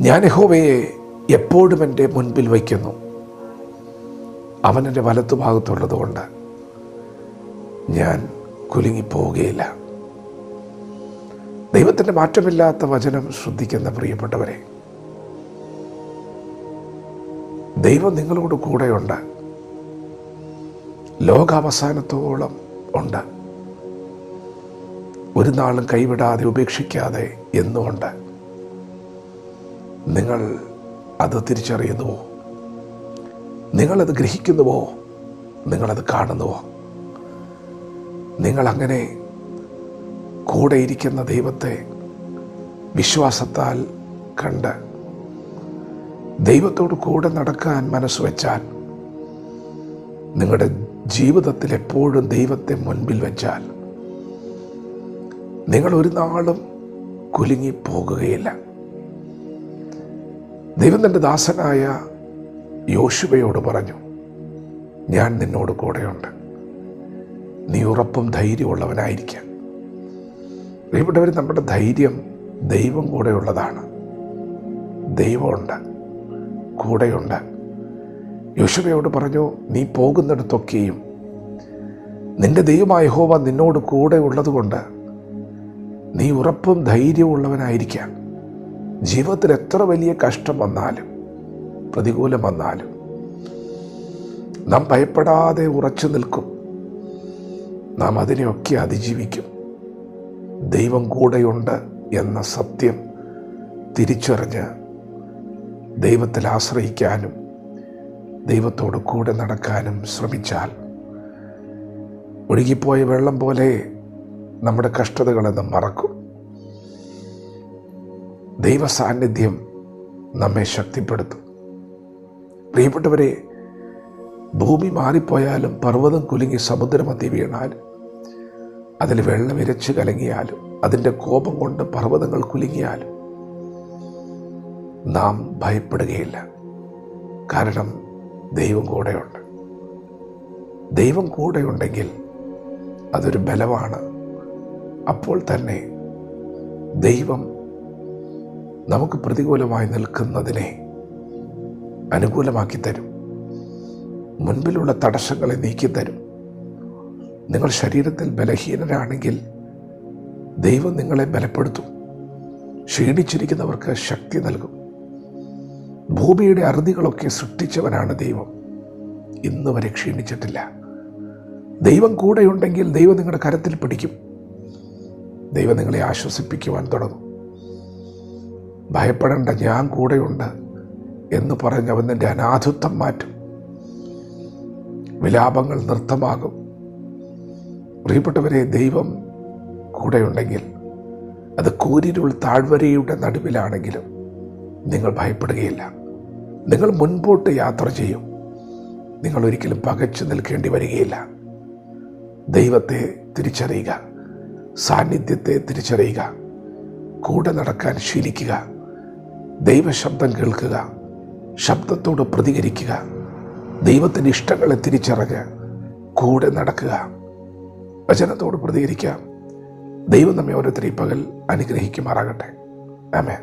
ഞാൻ യഹോവയെ എപ്പോഴും എന്റെ മുൻപിൽ വയ്ക്കുന്നു. അവൻ എന്റെ വലത്തുഭാഗത്തുള്ളത് കൊണ്ട് ഞാൻ കുലുങ്ങിപ്പോവുകയില്ല. ദൈവത്തിന്റെ മാറ്റമില്ലാത്ത വചനം ശ്രദ്ധിക്കുന്ന പ്രിയപ്പെട്ടവരെ ദൈവം നിങ്ങളോട് കൂടെയുണ്ട്. ലോകാവസാനത്തോളം ഉണ്ട്. ഒരു നാളും കൈവിടാതെ ഉപേക്ഷിക്കാതെ എന്നുമുണ്ട്. നിങ്ങൾ അത് തിരിച്ചറിയുന്നുവോ? നിങ്ങളത് ഗ്രഹിക്കുന്നുവോ? നിങ്ങളത് കാണുന്നുവോ? നിങ്ങളങ്ങനെ കൂടെയിരിക്കുന്ന ദൈവത്തെ വിശ്വാസത്താൽ കണ്ട് ദൈവത്തോട് കൂടെ നടക്കാൻ മനസ്സ് വെച്ചാൽ നിങ്ങളുടെ ജീവിതത്തിൽ എപ്പോഴും ദൈവത്തെ മുൻപിൽ വെച്ചാൽ നിങ്ങൾ ഒരു നാളും കുലുങ്ങി പോകുകയില്ല ദൈവം തന്റെ ദാസനായ യോശുവയോട് പറഞ്ഞു ഞാൻ നിന്നോട് കൂടെയുണ്ട്. നീ ഉറപ്പും ധൈര്യമുള്ളവനായിരിക്കാം പ്രിയപ്പെട്ടവർ നമ്മുടെ ധൈര്യം ദൈവം കൂടെയുള്ളതാണ്. ദൈവമുണ്ട് കൂടെയുണ്ട്. യോശുവയോട് പറഞ്ഞു നീ പോകുന്നിടത്തൊക്കെയും നിന്റെ ദൈവമായ ഹോവ നിന്നോട് കൂടെ ഉള്ളതുകൊണ്ട് നീ ഉറപ്പും ധൈര്യവും ഉള്ളവനായിരിക്കാം ജീവിതത്തിൽ എത്ര വലിയ കഷ്ടം വന്നാലും പ്രതികൂലം വന്നാലും നാം ഭയപ്പെടാതെ ഉറച്ചു നിൽക്കും. നാം അതിനെയൊക്കെ അതിജീവിക്കും. ദൈവം കൂടെയുണ്ട് എന്ന സത്യം തിരിച്ചറിഞ്ഞ് ദൈവത്തിൽ ആശ്രയിക്കാനും ദൈവത്തോട് കൂടെ നടക്കാനും ശ്രമിച്ചാൽ ഒഴുകിപ്പോയ വെള്ളം പോലെ നമ്മുടെ കഷ്ടതകളെന്ന് മറക്കും. ദൈവ സാന്നിധ്യം നമ്മെ ശക്തിപ്പെടുത്തും. പ്രിയപ്പെട്ടവരെ ഭൂമി മാറിപ്പോയാലും പർവതം കുലുങ്ങി സമുദ്രമതി വീണാലും അതിൽ വെള്ളം ഇരച്ച് കലങ്ങിയാലും അതിന്റെ കോപം കൊണ്ട് പർവതങ്ങൾ കുലുങ്ങിയാലും നാം ഭയപ്പെടുകയില്ല. കാരണം ദൈവം കൂടെയുണ്ട്. ദൈവം കൂടെയുണ്ടെങ്കിൽ അതൊരു ബലമാണ്. അപ്പോൾ തന്നെ ദൈവം നമുക്ക് പ്രതികൂലമായി നിൽക്കുന്നതിനെ അനുകൂലമാക്കി തരും. മുൻപിലുള്ള തടസ്സങ്ങളെ നീക്കിത്തരും നിങ്ങൾ ശരീരത്തിൽ ബലഹീനരാണെങ്കിൽ ദൈവം നിങ്ങളെ ബലപ്പെടുത്തും. ക്ഷീണിച്ചിരിക്കുന്നവർക്ക് ശക്തി നൽകും. ഭൂമിയുടെ അറുതികളൊക്കെ സൃഷ്ടിച്ചവനാണ് ദൈവം. ഇന്ന് വരെ ക്ഷീണിച്ചിട്ടില്ല. ദൈവം കൂടെയുണ്ടെങ്കിൽ ദൈവം നിങ്ങളുടെ കരത്തിൽ പിടിക്കും. ദൈവം നിങ്ങളെ ആശ്വസിപ്പിക്കുവാൻ തുടങ്ങും. ഭയപ്പെടേണ്ട ഞാൻ കൂടെയുണ്ട് എന്ന് പറഞ്ഞ് അവൻ അനാഥത്വം മാറ്റും. വിലാപങ്ങൾ നൃത്തമാകും. പ്രിയപ്പെട്ടവരെ ദൈവം കൂടെയുണ്ടെങ്കിൽ അത് കൂരിരുൾ താഴ്വരയുടെ നടുവിലാണെങ്കിലും നിങ്ങൾ ഭയപ്പെടുകയില്ല. നിങ്ങൾ മുൻപോട്ട് യാത്ര ചെയ്യും. നിങ്ങൾ ഒരിക്കലും പകച്ചു നിൽക്കേണ്ടി വരികയില്ല. ദൈവത്തെ തിരിച്ചറിയുക സാന്നിധ്യത്തെ തിരിച്ചറിയുക കൂടെ നടക്കാൻ ശീലിക്കുക. ദൈവശബ്ദം കേൾക്കുക ശബ്ദത്തോട് പ്രതികരിക്കുക ദൈവത്തിന്റെ ഇഷ്ടങ്ങളെ തിരിച്ചറിഞ്ഞ് കൂടെ നടക്കുക വചനത്തോട് പ്രതികരിക്കുക. ദൈവം നമ്മെ ഓരോരുത്തരെയും പകൽ അനുഗ്രഹിക്കുമാറാകട്ടെ. ആമേ